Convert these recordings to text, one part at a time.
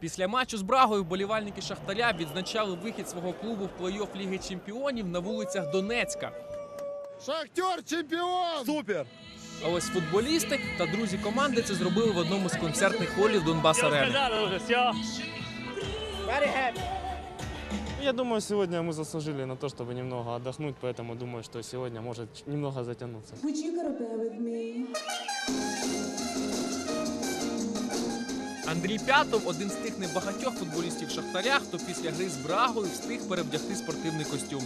Після матчу з Брагою вболівальники Шахтаря відзначали вихід свого клубу в плей-офф Ліги Чемпіонів на вулицях Донецька. Шахтер чемпіон! Супер! А ось футболісти та друзі команди це зробили в одному з концертних холів Донбас Арени. Я думаю, сегодня мы заслужили на то, чтобы немного отдохнуть, поэтому думаю, что сегодня может немного затянуться. Would you gotta bear with me? Андрій П'ятов один з тих небагатьох футболістів Шахтаря, хто після гри з Брагою встиг перевдягти спортивний костюм.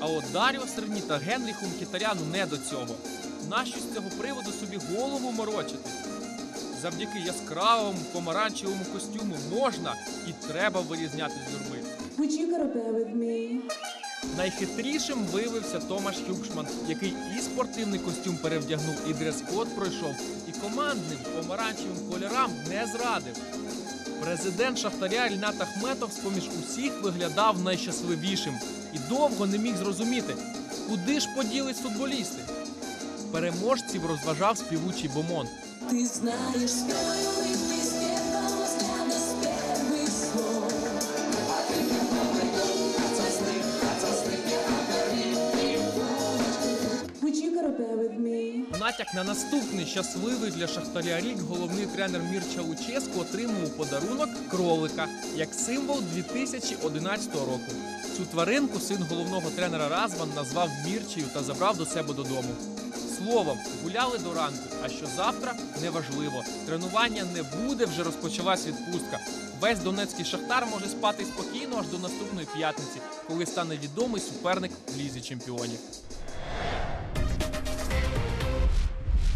А от Даріо Серні та Генріху Мхітаряну не до цього. Нащо з цього приводу собі голову морочити? Завдяки яскравому помаранчевому костюму можна і треба вирізняти з юрби. Найхитрішим виявився Томаш Юкшман, який і спортивний костюм перевдягнув, і дрес-код пройшов, і командним помаранчевим кольорам не зрадив. Президент Шахтаря Рінат Ахметов з-поміж усіх виглядав найщасливішим і довго не міг зрозуміти, куди ж поділись футболісти. Переможців розважав співучий бомон. Ты знаешь, Натяк на наступний щасливий для Шахтаря рік головний тренер Мірча Луческу отримав у подарунок кролика як символ 2011 року. Цю тваринку син головного тренера Разван назвав Мірчею та забрав до себе додому. Словом, гуляли до ранку. А що завтра неважливо. Тренування не буде, вже розпочалась відпустка. Весь донецький шахтар може спати спокійно аж до наступної п'ятниці, коли стане відомий суперник в лізі чемпіонів.